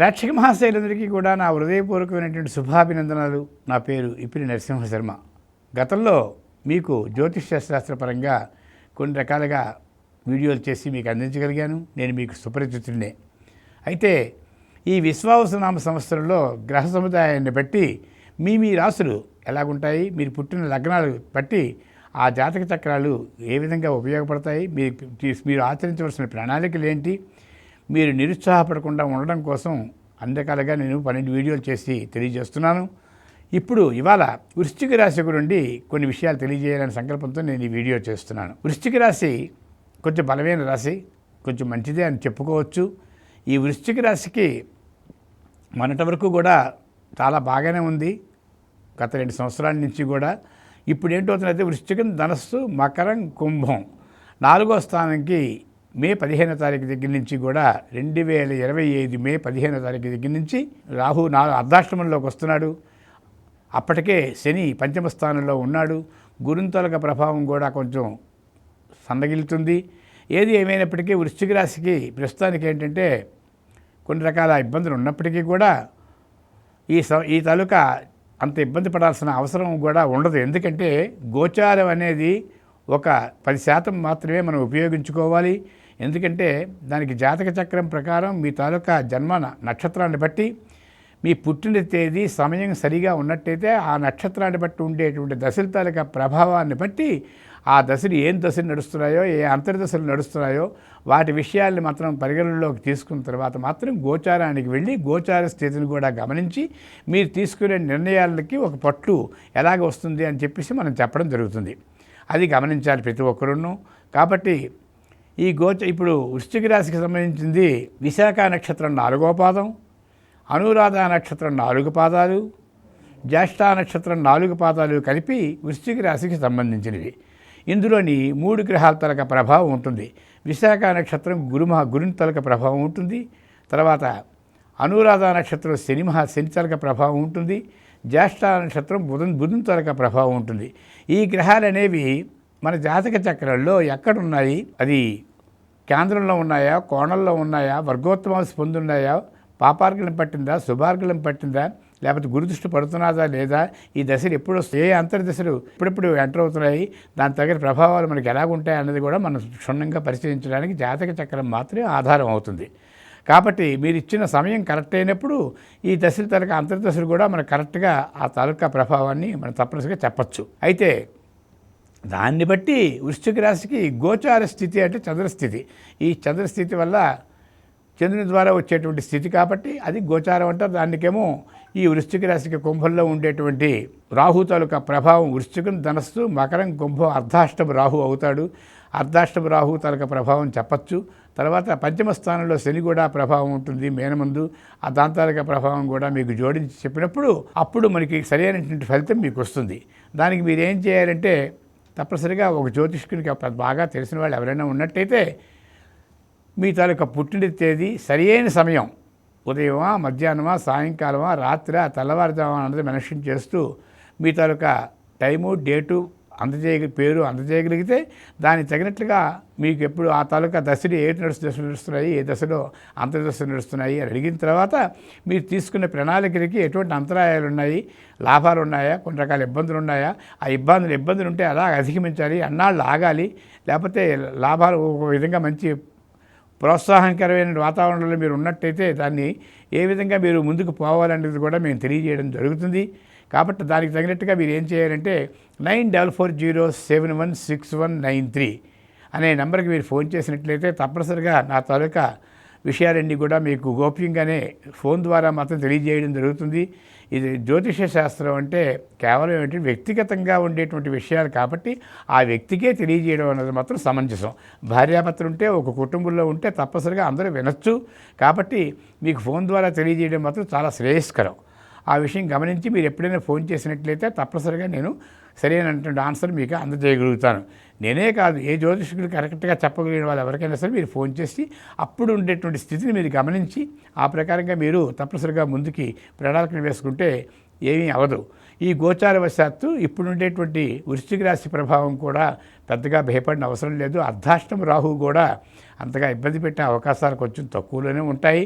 ప్రేక్షక మహాశైలందరికీ కూడా నా హృదయపూర్వకమైనటువంటి శుభాభినందనాలు. నా పేరు ఇప్పిరి నరసింహ శర్మ. గతంలో మీకు జ్యోతిషశాస్త్రపరంగా కొన్ని రకాలుగా వీడియోలు చేసి మీకు అందించగలిగాను. నేను మీకు సుపరిచితుడినే. అయితే ఈ విశ్వావసనామ సంవత్సరంలో గ్రహ సముదాయాన్ని బట్టి మీ మీ రాసులు ఎలాగుంటాయి? మీరు పుట్టిన లగ్నాలు బట్టి ఆ జాతక చక్రాలు ఏ విధంగా ఉపయోగపడతాయి? మీరు మీరు ఆచరించవలసిన ప్రణాళికలు ఏంటి? మీరు నిరుత్సాహపడకుండా ఉండడం కోసం అందకాలుగా నేను పన్నెండు వీడియోలు చేసి తెలియజేస్తున్నాను. ఇప్పుడు ఇవాళ వృశ్చిక రాశి గురించి కొన్ని విషయాలు తెలియజేయాలనే సంకల్పంతో నేను ఈ వీడియో చేస్తున్నాను. వృశ్చిక రాశి కొంచెం బలమైన రాశి కొంచెం మంచిదే అని చెప్పుకోవచ్చు. ఈ వృశ్చిక రాశికి మొన్నటి వరకు కూడా చాలా బాగానే ఉంది. గత రెండు సంవత్సరాల నుంచి కూడా ఇప్పుడు ఏంటవుతుందంటే వృశ్చికం ధనస్సు మకరం కుంభం నాలుగో స్థానానికి మే పదిహేనో తారీఖు దగ్గర నుంచి కూడా రెండు వేల ఇరవై ఐదు మే పదిహేనో తారీఖు దగ్గర నుంచి రాహు నా అర్ధాష్టమంలోకి వస్తున్నాడు. అప్పటికే శని పంచమ స్థానంలో ఉన్నాడు. గురుంతలక ప్రభావం కూడా కొంచెం సన్నగిలుతుంది ఏది ఏమైనప్పటికీ వృశ్చిక రాశికి ప్రస్తుతానికి ఏంటంటే కొన్ని రకాల ఇబ్బందులు ఉన్నప్పటికీ కూడా ఈ స ఈ తాలూకా అంత ఇబ్బంది పడాల్సిన అవసరం కూడా ఉండదు. ఎందుకంటే గోచారం అనేది ఒక పది శాతం మాత్రమే మనం ఉపయోగించుకోవాలి. ఎందుకంటే దానికి జాతక చక్రం ప్రకారం మీ తాలూకా జన్మ నక్షత్రాన్ని బట్టి మీ పుట్టిన తేదీ సమయం సరిగా ఉన్నట్టయితే ఆ నక్షత్రాన్ని బట్టి ఉండేటువంటి దశల తాలూకా ప్రభావాన్ని బట్టి ఆ దశలు ఏం దశలు నడుస్తున్నాయో ఏ అంతర్దశలు నడుస్తున్నాయో వాటి విషయాల్ని మాత్రం పరిగణనలోకి తీసుకున్న తర్వాత మాత్రం గోచారానికి వెళ్ళి గోచార స్థితిని కూడా గమనించి మీరు తీసుకునే నిర్ణయాలకి ఒక పట్టు ఎలాగ వస్తుంది అని చెప్పేసి మనం చెప్పడం జరుగుతుంది. అది గమనించాలి ప్రతి ఒక్కరును. కాబట్టి ఈ గోచ ఇప్పుడు వృశ్చిక రాశికి సంబంధించింది విశాఖ నక్షత్రం నాలుగో పాదం అనురాధ నక్షత్రం నాలుగు పాదాలు జ్యేష్ఠ నక్షత్రం నాలుగు పాదాలు కలిపి వృశ్చిక రాశికి సంబంధించినవి. ఇందులోని మూడు గ్రహాల తలక ప్రభావం ఉంటుంది. విశాఖ నక్షత్రం గురుమహ గురుని తలక ప్రభావం ఉంటుంది. తర్వాత అనురాధ నక్షత్రం శని మహా శని తలక ప్రభావం ఉంటుంది. జ్యేష్ఠ నక్షత్రం బుధన్ బుధన్ తలక ప్రభావం ఉంటుంది. ఈ గ్రహాలు అనేవి మన జాతక చక్రంలో ఎక్కడున్నాయి? అది కేంద్రంలో ఉన్నాయా? కోణంలో ఉన్నాయా? వర్గోత్తమాలు పొందున్నాయా? పాపార్గలం పట్టిందా? శుభార్గలం పట్టిందా? లేకపోతే గురుదృష్టి పడుతున్నదా లేదా? ఈ దశలు ఎప్పుడు ఏ అంతర్దశలు ఎప్పుడెప్పుడు ఎంటర్ అవుతున్నాయి? దాని తగిన ప్రభావాలు మనకి ఎలాగుంటాయి అన్నది కూడా మనం క్షుణ్ణంగా పరిశీలించడానికి జాతక చక్రం మాత్రమే ఆధారం అవుతుంది. కాబట్టి మీరు ఇచ్చిన సమయం కరెక్ట్ అయినప్పుడు ఈ దశల తరగ అంతర్దశలు కూడా మనకు కరెక్ట్గా ఆ తాలూకా ప్రభావాన్ని మనం తప్పనిసరిగా చెప్పచ్చు. అయితే దాన్ని బట్టి వృశ్చిక రాశికి గోచార స్థితి అంటే చంద్రస్థితి. ఈ చంద్రస్థితి వల్ల చంద్రుని ద్వారా వచ్చేటువంటి స్థితి కాబట్టి అది గోచారం అంటారు. దానికేమో ఈ వృశ్చిక రాశికి కుంభంలో ఉండేటువంటి రాహు తాలూకా ప్రభావం వృశ్చికం ధనస్సు మకరం కుంభం అర్ధాష్టమ రాహు అవుతాడు. అర్ధాష్టమ రాహు తాలూకా ప్రభావం చెప్పచ్చు. తర్వాత పంచమ స్థానంలో శని కూడా ప్రభావం ఉంటుంది మేనమందు. ఆ దాని ప్రభావం కూడా మీకు జోడించి చెప్పినప్పుడు అప్పుడు మనకి సరైనటువంటి ఫలితం మీకు వస్తుంది. దానికి మీరు ఏం చేయాలంటే తప్పనిసరిగా ఒక జ్యోతిష్కునికి బాగా తెలిసిన వాళ్ళు ఎవరైనా ఉన్నట్టయితే మీ తాలూకా పుట్టిన తేదీ సరైన సమయం. ఉదయమా మధ్యాహ్నమా సాయంకాలమా రాత్రి తెల్లవారుజామా అన్నది మెన్షన్ చేస్తూ మీ తాలూకా టైము డేటు అందజేయ పేరు అందజేయగలిగితే దానికి తగినట్లుగా మీకు ఎప్పుడు ఆ తాలూకా దశలు ఏ నడుస్తు దశలు నడుస్తున్నాయి ఏ దశలో అంతర్దశలు నడుస్తున్నాయి అని అడిగిన తర్వాత మీరు తీసుకున్న ప్రణాళికలకి ఎటువంటి అంతరాయాలు ఉన్నాయి లాభాలు ఉన్నాయా కొన్ని రకాల ఇబ్బందులు ఉన్నాయా ఆ ఇబ్బందులు ఇబ్బందులు ఉంటే అలా అధిగమించాలి అన్నాళ్ళు ఆగాలి లేకపోతే లాభాలు ఒక విధంగా మంచి ప్రోత్సాహకరమైన వాతావరణంలో మీరు ఉన్నట్టయితే దాన్ని ఏ విధంగా మీరు ముందుకు పోవాలనేది కూడా మేము తెలియజేయడం జరుగుతుంది. కాబట్టి దానికి తగినట్టుగా మీరు ఏం చేయాలంటే nine double four zero seven one six one nine three అనే నెంబర్కి మీరు ఫోన్ చేసినట్లయితే తప్పనిసరిగా నా తాలూకా విషయాలన్నీ కూడా మీకు గోప్యంగానే ఫోన్ ద్వారా మాత్రం తెలియజేయడం జరుగుతుంది. ఇది జ్యోతిష శాస్త్రం అంటే కేవలం ఏంటంటే వ్యక్తిగతంగా ఉండేటువంటి విషయాలు కాబట్టి ఆ వ్యక్తికే తెలియజేయడం అనేది మాత్రం సమంజసం. భార్యాభర్తలు ఉంటే ఒక కుటుంబంలో ఉంటే తప్పనిసరిగా అందరూ వినొచ్చు. కాబట్టి మీకు ఫోన్ ద్వారా తెలియజేయడం మాత్రం చాలా శ్రేయస్కరం. ఆ విషయం గమనించి మీరు ఎప్పుడైనా ఫోన్ చేసినట్లయితే తప్పనిసరిగా నేను సరైనటువంటి ఆన్సర్ మీకు అందజేయగలుగుతాను. నేనే కాదు ఏ జ్యోతిష్కులు కరెక్ట్గా చెప్పగలిగిన వాళ్ళు ఎవరికైనా సరే మీరు ఫోన్ చేసి అప్పుడు ఉండేటువంటి స్థితిని మీరు గమనించి ఆ ప్రకారంగా మీరు తప్పనిసరిగా ముందుకి ప్రణాళికను వేసుకుంటే ఏమీ అవదు ఈ గోచారవశాత్తు ఇప్పుడు ఉండేటువంటి వృశ్చిక రాశి ప్రభావం కూడా పెద్దగా భయపడిన అవసరం లేదు. అర్ధాష్టం రాహు కూడా అంతగా ఇబ్బంది పెట్టే అవకాశాలు కొంచెం తక్కువలోనే ఉంటాయి.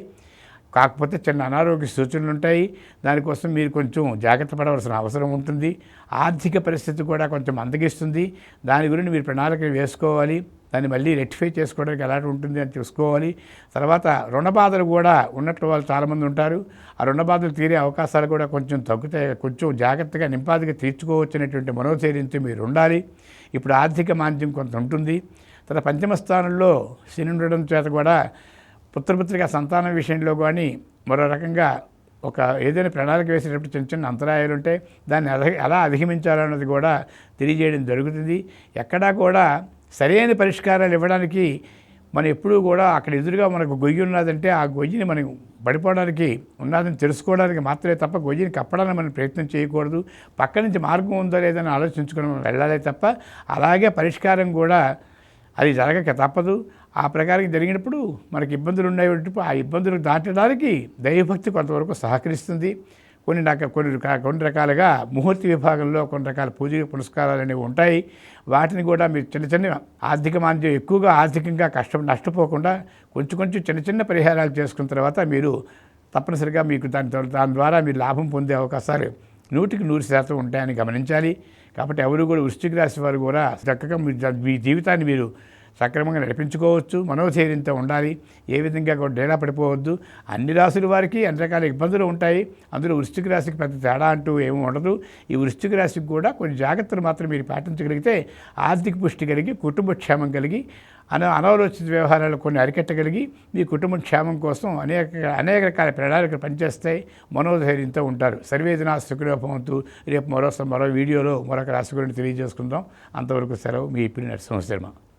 కాకపోతే చిన్న అనారోగ్య సూచనలు ఉంటాయి. దానికోసం మీరు కొంచెం జాగ్రత్త పడవలసిన అవసరం ఉంటుంది. ఆర్థిక పరిస్థితి కూడా కొంచెం అందగిస్తుంది. దాని గురించి మీరు ప్రణాళిక వేసుకోవాలి. దాన్ని మళ్ళీ రెక్టిఫై చేసుకోవడానికి ఎలాంటి ఉంటుంది అని చూసుకోవాలి. తర్వాత రుణ బాధలు కూడా ఉన్నట్టు వాళ్ళు చాలామంది ఉంటారు. ఆ రుణ బాధలు తీరే అవకాశాలు కూడా కొంచెం తగ్గుతాయి. కొంచెం జాగ్రత్తగా నింపాదిగా తీర్చుకోవచ్చినటువంటి మనోధైర్యంతో మీరు ఉండాలి. ఇప్పుడు ఆర్థిక మాంద్యం కొంత ఉంటుంది. తర్వాత పంచమ స్థానంలో శని ఉండడం చేత కూడా పుత్రపుత్రిక సంతానం విషయంలో కానీ మరో రకంగా ఒక ఏదైనా ప్రణాళిక వేసేటప్పుడు చిన్న చిన్న అంతరాయాలు ఉంటే దాన్ని ఎలా అధిగమించాలన్నది కూడా తెలియజేయడం జరుగుతుంది. ఎక్కడా కూడా సరైన పరిష్కారాలు ఇవ్వడానికి మనం ఎప్పుడూ కూడా అక్కడ ఎదురుగా మనకు గొయ్యి ఉన్నదంటే ఆ గొయ్యిని మనం పడిపోవడానికి ఉన్నదని తెలుసుకోవడానికి మాత్రమే తప్ప గొయ్యిని కప్పడానికి మనం ప్రయత్నం చేయకూడదు. పక్క నుంచి మార్గం ఉందో లేదని ఆలోచించుకుని మనం వెళ్ళాలి తప్ప అలాగే పరిష్కారం కూడా అది జరగక తప్పదు. ఆ ప్రకారం జరిగినప్పుడు మనకి ఇబ్బందులు ఉండేటప్పుడు ఆ ఇబ్బందులు దాటడానికి దైవభక్తి కొంతవరకు సహకరిస్తుంది. కొన్ని రక కొన్ని కొన్ని రకాలుగా ముహూర్తి విభాగంలో కొన్ని రకాల పూజ పురస్కారాలు అనేవి ఉంటాయి. వాటిని కూడా మీరు చిన్న చిన్న ఆర్థిక మాంద్యం ఎక్కువగా ఆర్థికంగా కష్టం నష్టపోకుండా కొంచెం కొంచెం చిన్న చిన్న పరిహారాలు చేసుకున్న తర్వాత మీరు తప్పనిసరిగా మీకు దాని ద్వారా- దాని ద్వారా మీరు లాభం పొందే అవకాశాలు నూటికి నూరు శాతం ఉంటాయని గమనించాలి. కాబట్టి ఎవరు కూడా వృష్టికి రాశి వారు కూడా చక్కగా మీ మీ జీవితాన్ని మీరు సక్రమంగా నడిపించుకోవచ్చు మనోధైర్యంతో ఉండాలి. ఏ విధంగా కూడా డేలా పడిపోవద్దు. అన్ని రాశుల వారికి అన్ని రకాల ఇబ్బందులు ఉంటాయి. అందులో వృష్టికి రాశికి పెద్ద తేడా అంటూ ఏమీ ఉండదు. ఈ వృష్టికి రాశికి కూడా కొన్ని జాగ్రత్తలు మాత్రం మీరు పాటించగలిగితే ఆర్థిక పుష్టి కలిగి కుటుంబ క్షేమం కలిగి అన అనాలోచిత వ్యవహారాలు కొన్ని అరికట్టగలిగి మీ కుటుంబ క్షేమం కోసం అనేక అనేక రకాల ప్రణాళికలు పనిచేస్తాయి. మనోధైర్యంతో ఉంటారు. సర్వేదన సుఖలోపవంతు రేపు మరో మరో వీడియోలో మరొక రాశి గురించి తెలియజేసుకుందాం. అంతవరకు సెలవు మీ ఇప్పుడు నరసింహ శర్మ